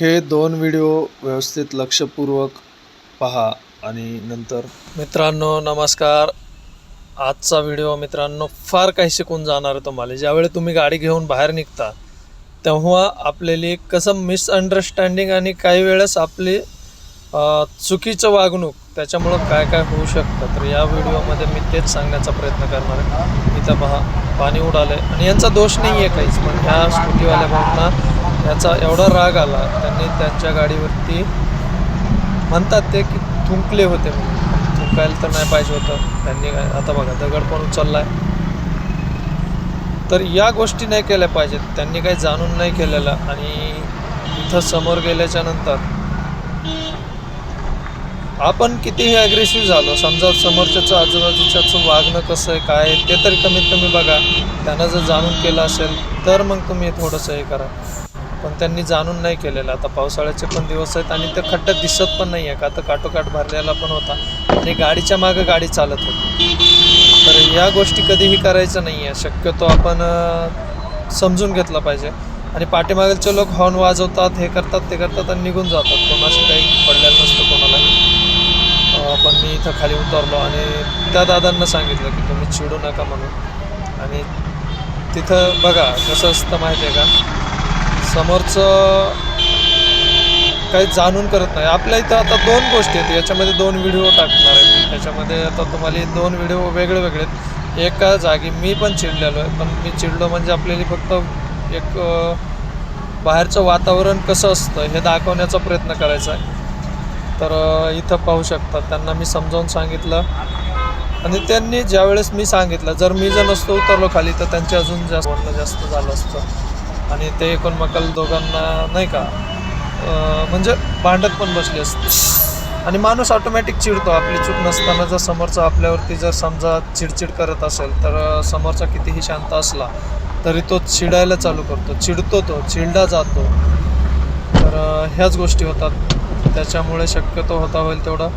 हे दोन व्हिडिओ व्यवस्थित लक्षपूर्वक पहा आणि नंतर मित्रांनो नमस्कार. आजचा व्हिडिओ मित्रांनो फार काही शिकून जाणार आहे तुम्हाला. ज्यावेळी तुम्ही गाडी घेऊन बाहेर निघता तेव्हा आपल्याली कसं मिसअंडरस्टँडिंग आणि काही वेळेस आपली चुकीचं वागणूक त्याच्यामुळं काय काय होऊ शकतं. तर या व्हिडिओमध्ये मी तेच सांगण्याचा प्रयत्न करणार आहे. इथं पहा पाणी उडालं आहे आणि यांचा दोष नाही आहे काहीच पण ह्या स्कूटीवाल्या भावना याचा एवढा राग आला त्यांनी त्यांच्या गाडीवरती म्हणतात ते की थुंकले होते थुंकायला तर नाही पाहिजे होतं. त्यांनी काय आता बघा दगड पण उचलला आहे तर या गोष्टी नाही केल्या पाहिजेत. त्यांनी काही जाणून नाही केलेलं. आणि इथं समोर गेल्याच्यानंतर आपण कितीही ॲग्रेसिव्ह झालो समजा समोरच्याचं आजूबाजूच्याचं वागणं कसं आहे काय आहे, ते तरी कमीत कमी बघा. त्यांना जर जाणून केलं असेल तर मग तुम्ही थोडंसं हे करा. पण त्यांनी जाणून नाही केलेलं. आता पावसाळ्याचे पण दिवस आहेत आणि ते खड्ड्यात दिसत पण नाही आहे का तर काटोकाट भरलेला पण होता. आणि गाडीच्या मागं गाडी चालत होती. तर या गोष्टी कधीही करायचं नाही आहे शक्यतो आपण समजून घेतलं पाहिजे. आणि पाठीमागेचे लोक हॉर्न वाजवतात हे करतात ते करतात आणि निघून जातात. कोणाशी काही पडलेलं नसतं कोणालाही. पण मी इथं खाली उतरलो आणि त्या दादांना सांगितलं की तुम्ही चिडू नका म्हणून. आणि तिथं बघा कसं असतं माहिती आहे का? समोरचं काही जाणून करत नाही. आपल्या इथं आता दोन गोष्टी आहेत. याच्यामध्ये दोन व्हिडिओ टाकणार आहे त्याच्यामध्ये आता तुम्हाला दोन व्हिडिओ वेगळे वेगळे आहेत. एका जागी मी पण चिडलेलो आहे. पण मी चिडलो म्हणजे आपल्याला फक्त एक बाहेरचं वातावरण कसं असतं हे दाखवण्याचा प्रयत्न करायचा आहे. तर इथं पाहू शकता. त्यांना मी समजावून सांगितलं. आणि त्यांनी ज्यावेळेस मी सांगितलं जर मी जर नसतो उतरलो खाली तर त्यांचे अजून जास्त जास्त झालं असतं. आणि ते एकूण दोघांना नाही का? म्हणजे भांडत पण बसले असते. आणि माणूस ऑटोमॅटिक चिडतो. आपली चूक नसताना जर समोरचा आपल्यावरती जर समजा चिडचिड करत असेल तर समोरचा कितीही शांत असला तरी तो चिडायला चालू करतो. चिडतो तो चिडला जातो. तर ह्याच गोष्टी होतात. त्याच्यामुळे शक्यतो होता होईल तेवढं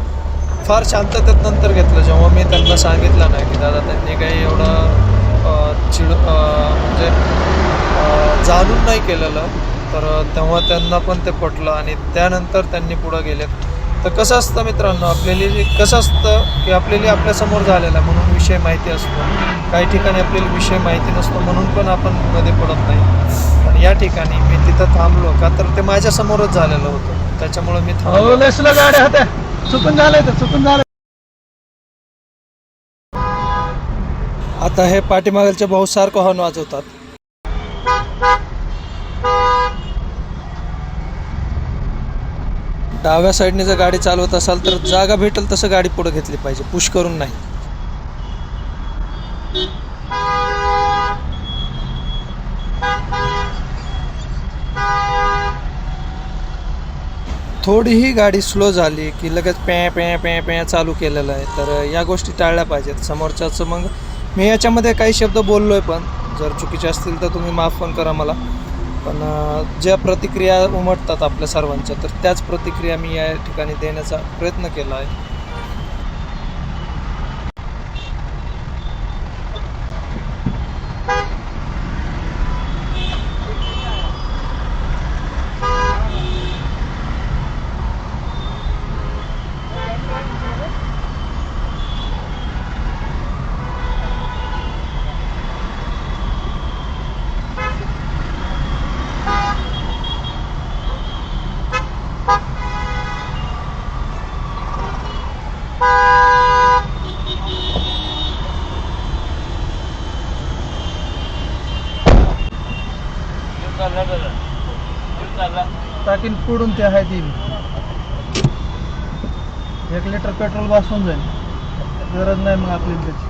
फार शांततेत नंतर घेतलं. जेव्हा मी त्यांना सांगितलं नाही की दादा त्यांनी काही एवढं चिड म्हणजे जाणून नाही केलेलं तर तेव्हा त्यांना पण ते पटलं आणि त्यानंतर त्यांनी पुढं गेलेत. तर कसं असतं मित्रांनो आपल्याला कसं असतं की आपल्याला आपल्यासमोर झालेला म्हणून विषय माहिती असतो. काही ठिकाणी आपल्याला विषय माहिती नसतो म्हणून पण आपण मध्ये पडत नाही. पण या ठिकाणी मी तिथं थांबलो का तर ते माझ्यासमोरच झालेलं होतं. त्याच्यामुळं मी थांबलो. गाड्या होत्या. चुकून झालंय तर चुकून झालं आता हे पाठीमागलचे भाऊ सारखं हॉर्न वाजवतात. डाव्या साईडने जर गाडी चालवत असाल तर जागा भेटेल तसं गाडी पुढे घेतली पाहिजे. पुश करून नाही. थोडीही गाडी स्लो झाली की लगेच पे पे पे पे चालू केलेलं आहे. तर या गोष्टी टाळल्या पाहिजेत. समोरच्याचं मग मी याच्यामध्ये काही शब्द बोललो आहे पण. जर चुकीचे असतील तर तुम्ही माफ पण करा मला. पण ज्या प्रतिक्रिया उमटतात आपल्या सर्वांच्या तर त्याच प्रतिक्रिया मी या ठिकाणी देण्याचा प्रयत्न केला आहे. टाकीन पुढून ते आहे ती. एक लिटर पेट्रोल वाचून जाईल गरज नाही मग आपली त्याची.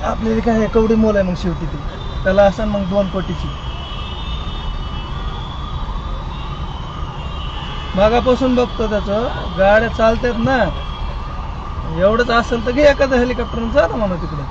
आपल्याला काय आहे, कवडी मोल आहे मग शेवटी ती. त्याला असेल मग दोन कोटीची. मागापासून बघतो त्याचं. गाड्या चालतात ना. एवढंच असेल तर घे एखादं हेलिकॉप्टर जा ना म्हणून तिकडे.